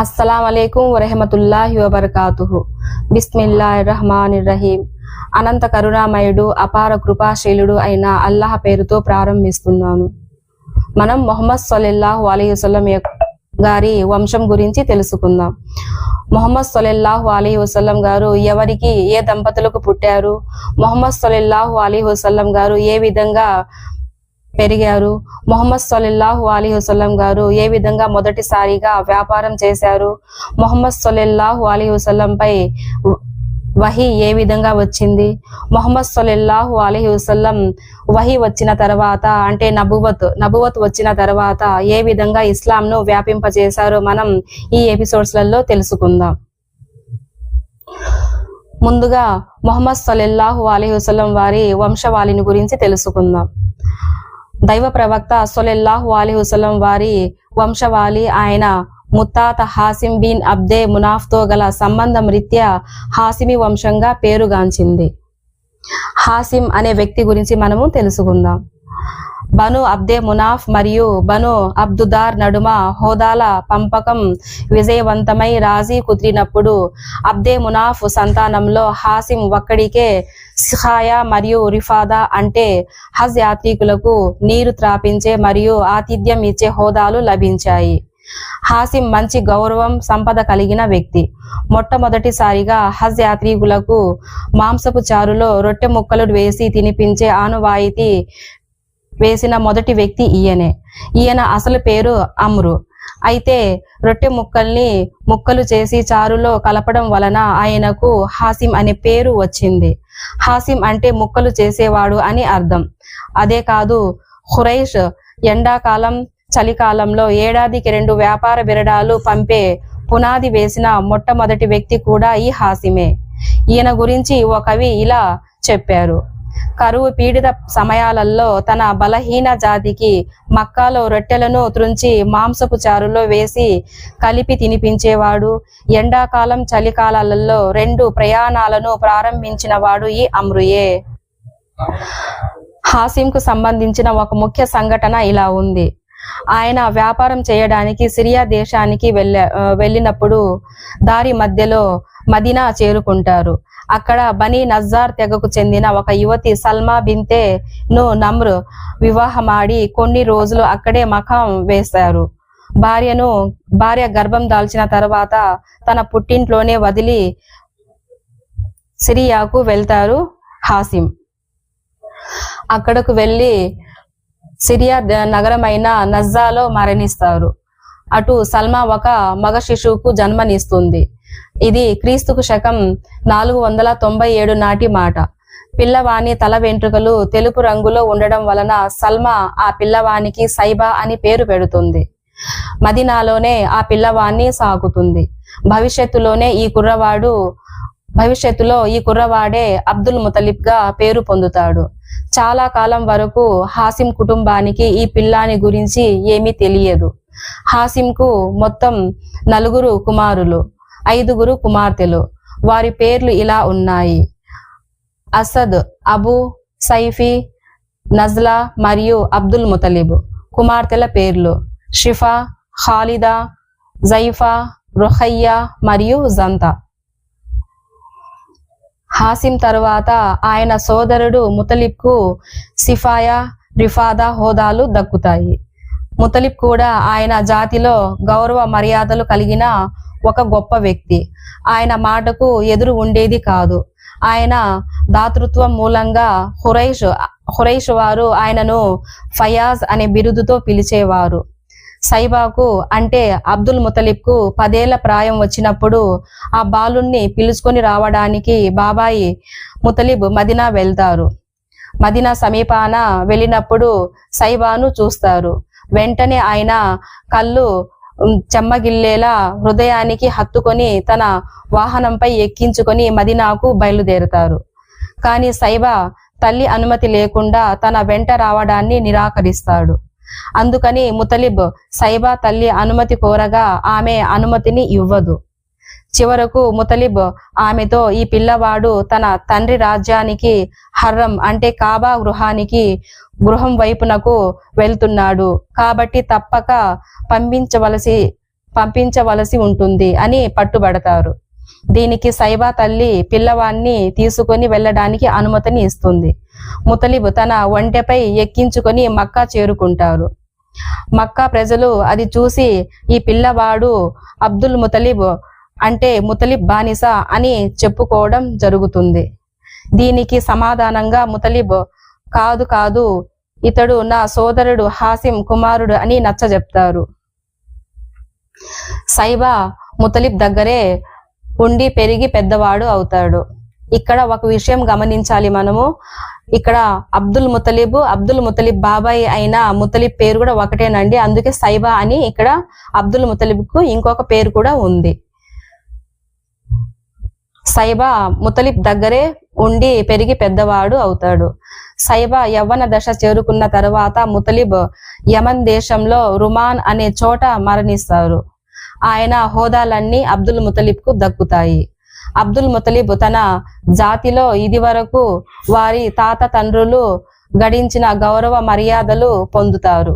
అస్సలం అలైకుం వరహమతుల్లాహి వబర్కాతుహు. బిస్మిల్లా రహమాన్ రహీం అనంత కరుణామయుడు అపార కృపాశీలుడు అయిన అల్లాహ్ పేరుతో ప్రారంభిస్తున్నాను. మనం మొహమ్మద్ సొల్లెల్లాహు అలీ గారి వంశం గురించి తెలుసుకుందాం. మొహమ్మద్ సొల్లెల్లాహు అలీ వసల్లం గారు ఎవరికి ఏ దంపతులకు పుట్టారు? మొహమ్మద్ సొల్లెల్లాహు అలీ వసల్లం గారు ఏ విధంగా పెరిగారు. మొహమ్మద్ సొల్లెల్లాహు అలీ వసల్లం గారు ఏ విధంగా మొదటిసారిగా వ్యాపారం చేశారు? మొహమ్మద్ సొల్లెల్లాహు అలీ వసల్లం పై వహి ఏ విధంగా వచ్చింది? మొహమ్మద్ సొల్లెల్లాహు అలీ వసల్లం వహి వచ్చిన తర్వాత అంటే నబువత్ నబువత్ వచ్చిన తర్వాత ఏ విధంగా ఇస్లాంను వ్యాపింపజేశారో మనం ఈ ఎపిసోడ్స్లలో తెలుసుకుందాం. ముందుగా మొహమ్మద్ సొల్లెల్లాహు అలీ వసల్లం వారి వంశవాళిని గురించి తెలుసుకుందాం. దైవ ప్రవక్త సొలెల్లాహు అలీ హుసలం వారి వంశవాళి ఆయన ముత్తాత హాసిం బిన్ అబ్దే మునాఫ్తో గల సంబంధం రీత్యా హాసిమి వంశంగా పేరుగాంచింది. హాసిం అనే వ్యక్తి గురించి మనము తెలుసుకుందాం. బను అబ్దే మునాఫ్ మరియు బను అబ్దుదార్ నడుమ హోదాల పంపకం విజయవంతమై రాజీ కుదిరినప్పుడు అబ్దే మునాఫ్ సంతానంలో హాసిం ఒక్కడికే సిహాయా మరియు రిఫాదా అంటే హజ్ యాత్రికులకు నీరు త్రాపించే మరియు ఆతిథ్యం ఇచ్చే హోదాలు లభించాయి. హాసిం మంచి గౌరవం సంపద కలిగిన వ్యక్తి. మొట్టమొదటిసారిగా హజ్ యాత్రికులకు మాంసపు చారులో రొట్టె ముక్కలు వేసి తినిపించే ఆనువాయితీ వేసిన మొదటి వ్యక్తి ఈయనే. ఈయన అసలు పేరు అమ్రు. అయితే రొట్టె ముక్కల్ని ముక్కలు చేసి చారులో కలపడం వలన ఆయనకు హాసిం అనే పేరు వచ్చింది. హాసిం అంటే ముక్కలు చేసేవాడు అని అర్థం. అదే కాదు హురైష్ ఎండాకాలం చలికాలంలో ఏడాదికి రెండు వ్యాపార బిరడాలు పంపే పునాది వేసిన మొట్టమొదటి వ్యక్తి కూడా ఈ హాసిమే. ఈయన గురించి ఓ కవి ఇలా చెప్పారు. కరువు పీడిత సమయాలలో తన బలహీన జాతికి మక్కాలో రొట్టెలను త్రుంచి మాంసపు చారులో వేసి కలిపి తినిపించేవాడు. ఎండాకాలం చలికాలాలలో రెండు ప్రయాణాలను ప్రారంభించిన వాడు ఈ అమృయే హాసింకు సంబంధించిన ఒక ముఖ్య సంఘటన ఇలా ఉంది. ఆయన వ్యాపారం చేయడానికి సిరియా దేశానికి వెళ్ళ వెళ్ళినప్పుడు దారి మధ్యలో మదీనా చేరుకుంటారు. అక్కడ బనీ నజార్ తెగకు చెందిన ఒక యువతి సల్మా బింతే ను నమ్రు వివాహమాడి కొన్ని రోజులు అక్కడే మకాం వేశారు. భార్యను భార్య గర్భం దాల్చిన తర్వాత తన పుట్టింట్లోనే వదిలి సిరియాకు వెళ్తారు హాసిం. అక్కడకు వెళ్ళి సిరియా నగరమైన నజ్జాలో మరణిస్తారు. అటు సల్మా ఒక మగ శిశువుకు జన్మనిస్తుంది. ఇది క్రీస్తుకు శకం నాలుగు వందల తొంభై ఏడు నాటి మాట. పిల్లవాని తల వెంట్రుకలు తెలుపు రంగులో ఉండడం వలన సల్మా ఆ పిల్లవానికి సైబా అని పేరు పెడుతుంది. మదినాలోనే ఆ పిల్లవాణ్ణి సాగుతుంది. భవిష్యత్తులోనే ఈ కుర్రవాడు భవిష్యత్తులో ఈ కుర్రవాడే అబ్దుల్ ముతలిబ్గా పేరు పొందుతాడు. చాలా కాలం వరకు హాసిం కుటుంబానికి ఈ పిల్లాని గురించి ఏమీ తెలియదు. హాసింకు మొత్తం నలుగురు కుమారులు. ఐదుగురు కుమార్తెలు. వారి పేర్లు ఇలా ఉన్నాయి. అసద్ అబు సైఫీ నజ్లా మరియు అబ్దుల్ ముతలిబ్. కుమార్తెల పేర్లు షిఫా ఖాలిదా జైఫా రుహయ్యా మరియు జంతా. హాసిం తరువాత ఆయన సోదరుడు ముతలిబ్కు సిఫాయా రిఫాదా హోదాలు దక్కుతాయి. ముతలిబ్ కూడా ఆయన జాతిలో గౌరవ మర్యాదలు కలిగిన ఒక గొప్ప వ్యక్తి. ఆయన మాటకు ఎదురు ఉండేది కాదు. ఆయన దాతృత్వం మూలంగా హురైష్ హురైష్ వారు ఆయనను ఫయాజ్ అనే బిరుదుతో పిలిచేవారు. సైబాకు అంటే అబ్దుల్ ముతలిబ్కు పదేళ్ళ ప్రాయం వచ్చినప్పుడు ఆ బాలుణ్ణి పిలుచుకొని రావడానికి బాబాయి ముతలిబ్ మదినా వెళ్తారు. మదినా సమీపాన వెళ్ళినప్పుడు సైబాను చూస్తారు. వెంటనే ఆయన కళ్ళు చెమ్మగిల్లేలా హృదయానికి హత్తుకొని తన వాహనంపై ఎక్కించుకొని మదినాకు బయలుదేరుతారు. కానీ సైబా తల్లి అనుమతి లేకుండా తన వెంట రావడాన్ని నిరాకరిస్తాడు. అందుకని ముతలిబ్ సైబా తల్లి అనుమతి కోరగా ఆమె అనుమతిని ఇవ్వదు. చివరకు ముతలిబ్ ఆమెతో ఈ పిల్లవాడు తన తండ్రి రాజ్యానికి హర్రం అంటే కాబా గృహానికి గృహం వైపునకు వెళ్తున్నాడు. కాబట్టి తప్పక పంపించవలసి పంపించవలసి ఉంటుంది అని పట్టుబడతారు. దీనికి సైబా తల్లి పిల్లవాన్ని తీసుకొని వెళ్ళడానికి అనుమతిని ఇస్తుంది. ముతలిబ్ తన ఒంటెపై ఎక్కించుకొని మక్కా చేరుకుంటారు. మక్కా ప్రజలు అది చూసి ఈ పిల్లవాడు అబ్దుల్ ముతలిబ్ అంటే ముతలిబ్ బానిస అని చెప్పుకోవడం జరుగుతుంది. దీనికి సమాధానంగా ముతలిబ్ కాదు కాదు ఇతడు నా సోదరుడు హాసిం కుమారుడు అని నచ్చ చెప్తారు. సైబా ముతలిబ్ దగ్గరే ఉండి పెరిగి పెద్దవాడు అవుతాడు. ఇక్కడ ఒక విషయం గమనించాలి మనము. ఇక్కడ అబ్దుల్ ముతలిబ్ అబ్దుల్ ముతలిబ్ బాబాయ్ అయిన ముతలిబ్ పేరు కూడా ఒకటేనండి. అందుకే సైబా అని ఇక్కడ అబ్దుల్ ముతలిబ్కు ఇంకొక పేరు కూడా ఉంది. సైబా ముతలిబ్ దగ్గరే ఉండి పెరిగి పెద్దవాడు అవుతాడు. సైబా యవ్వన దశ చేరుకున్న తర్వాత ముతలిబ్ యమన్ దేశంలో రుమాన్ అనే చోట మరణిస్తారు. ఆయన హోదాలన్నీ అబ్దుల్ ముతలిబ్కు దక్కుతాయి. అబ్దుల్ ముతలిబ్ తన జాతిలో ఇది వరకు వారి తాత తండ్రులు గడించిన గౌరవ మర్యాదలు పొందుతారు.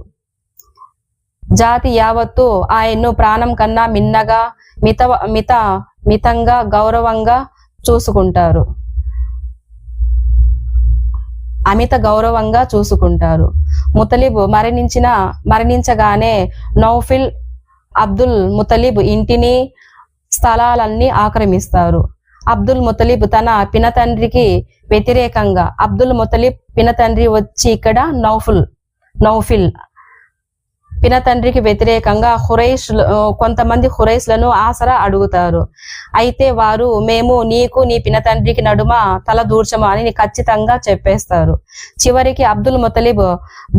జాతి యావత్తు ఆయన్ను ప్రాణం కన్నా మిన్నగా మిత మిత మితంగా గౌరవంగా చూసుకుంటారు. అమిత గౌరవంగా చూసుకుంటారు. ముతలిబ్ మరణించిన మరణించగానే నౌఫిల్ అబ్దుల్ ముతలిబ్ ఇంటిని స్థలాలన్నీ ఆక్రమిస్తారు. అబ్దుల్ ముతలిబ్ తన పినతండ్రికి వ్యతిరేకంగా అబ్దుల్ ముతలిబ్ పినతండ్రి వచ్చి ఇక్కడ నౌఫుల్ నౌఫిల్ పినతండ్రికి వ్యతిరేకంగా హురైష్ కొంతమంది హురైస్లను ఆసరా అడుగుతారు. అయితే వారు మేము నీకు నీ పినతండ్రికి నడుమ తల దూర్చము అని ఖచ్చితంగా చెప్పేస్తారు. చివరికి అబ్దుల్ ముతలిబ్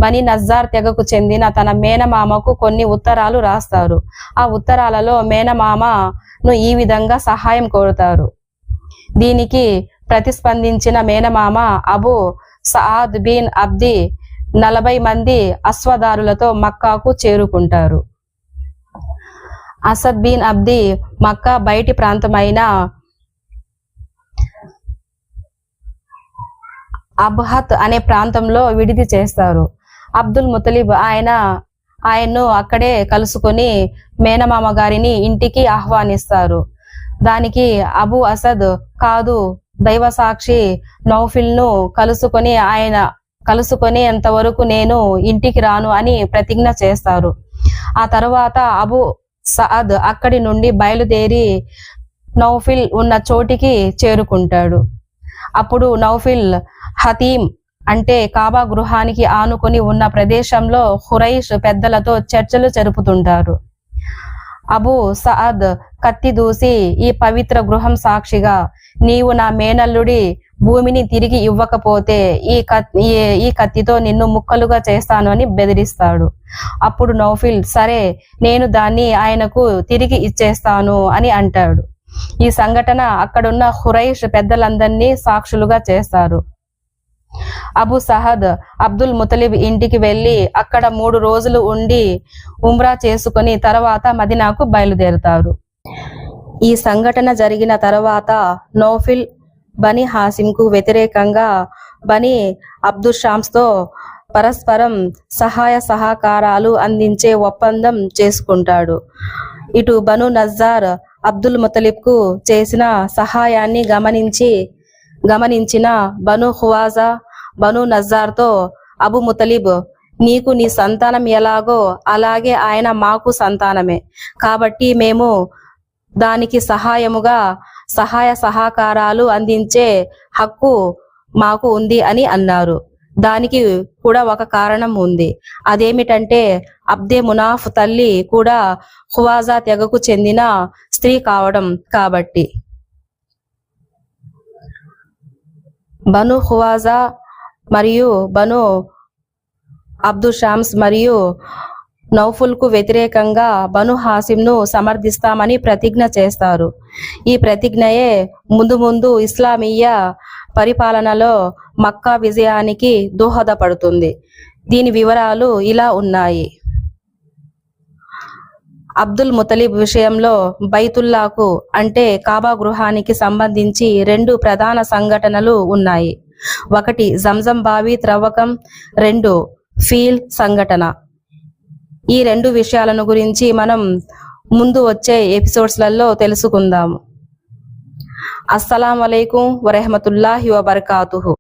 బని నజార్ తెగకు చెందిన తన మేనమామకు కొన్ని ఉత్తరాలు రాస్తారు. ఆ ఉత్తరాలలో మేనమామను ఈ విధంగా సహాయం కోరుతారు. దీనికి ప్రతిస్పందించిన మేనమామ అబు సాద్ బిన్ అబ్ది నలభై మంది అశ్వదారులతో మక్కాకు చేరుకుంటారు. అసద్ బిన్ అబ్ది మక్కా బయటి ప్రాంతమైన అబ్హత్ అనే ప్రాంతంలో విడిది చేస్తారు. అబ్దుల్ ముతలిబ్ ఆయన ఆయన్ను అక్కడే కలుసుకొని మేనమామ గారిని ఇంటికి ఆహ్వానిస్తారు. దానికి అబు అసద్ కాదు దైవ సాక్షి నౌఫిల్ను కలుసుకొని ఆయన కలుసుకొని వరకు నేను ఇంటికి రాను అని ప్రతిజ్ఞ చేస్తారు. ఆ తర్వాత అబు సఅద్ అక్కడి నుండి బయలుదేరి నౌఫిల్ ఉన్న చోటికి చేరుకుంటాడు. అప్పుడు నౌఫిల్ హతీం అంటే కాబా గృహానికి ఆనుకొని ఉన్న ప్రదేశంలో హురైష్ పెద్దలతో చర్చలు జరుపుతుంటారు. అబు సఅద్ కత్తి దూసి ఈ పవిత్ర గృహం సాక్షిగా నీవు నా మేనల్లుడి భూమిని తిరిగి ఇవ్వకపోతే ఈ ఈ కత్తితో నిన్ను ముక్కలుగా చేస్తాను అని బెదిరిస్తాడు. అప్పుడు నౌఫిల్ సరే నేను దాన్ని ఆయనకు తిరిగి ఇచ్చేస్తాను అని అంటాడు. ఈ సంఘటన అక్కడున్న హురైష్ పెద్దలందరినీ సాక్షులుగా చేస్తారు. అబు సహద్ అబ్దుల్ ముతలిబ్ ఇంటికి వెళ్ళి అక్కడ మూడు రోజులు ఉండి ఉమ్రా చేసుకుని తర్వాత మదినాకు బయలుదేరుతారు. ఈ సంఘటన జరిగిన తర్వాత నోఫిల్ బని హాసిం కు వ్యతిరేకంగా బని అబ్దుల్ షామ్స్తో పరస్పరం సహాయ సహకారాలు అందించే ఒప్పందం చేసుకుంటాడు. ఇటు బను నజార్ అబ్దుల్ ముతలిబ్కు చేసిన సహాయాన్ని గమనించి గమనించిన బను హువాజా బను నజార్తో అబు ముతలిబ్ నీకు నీ సంతానం ఎలాగో అలాగే ఆయన మాకు సంతానమే. కాబట్టి మేము దానికి సహాయముగా సహాయ సహకారాలు అందించే హక్కు మాకు ఉంది అని అన్నారు. దానికి కూడా ఒక కారణం ఉంది. అదేమిటంటే అబ్దే మునాఫ్ తల్లి కూడా హువాజా తెగకు చెందిన స్త్రీ కావడం కాబట్టి. బను హువాజా మరియు బను అబ్దుల్ షామ్స్ మరియు నౌఫుల్కు వ్యతిరేకంగా బను హాసిమ్ను సమర్థిస్తామని ప్రతిజ్ఞ చేస్తారు. ఈ ప్రతిజ్ఞయే ముందు ముందు ఇస్లామీయ పరిపాలనలో మక్కా విజయానికి దోహదపడుతుంది. దీని వివరాలు ఇలా ఉన్నాయి. అబ్దుల్ ముతలిబ్ విషయంలో బైతుల్లాకు అంటే కాబా గృహానికి సంబంధించి రెండు ప్రధాన సంఘటనలు ఉన్నాయి. ఒకటి జంజం బావి త్రవ్వకం రెండు ఫీల్ సంఘటన. ఈ రెండు విషయాలను గురించి మనం ముందు వచ్చే ఎపిసోడ్స్లలో తెలుసుకుందాము. అస్సలం వలైకుం వరహమతుల్లాహి వబర్కాతుహు.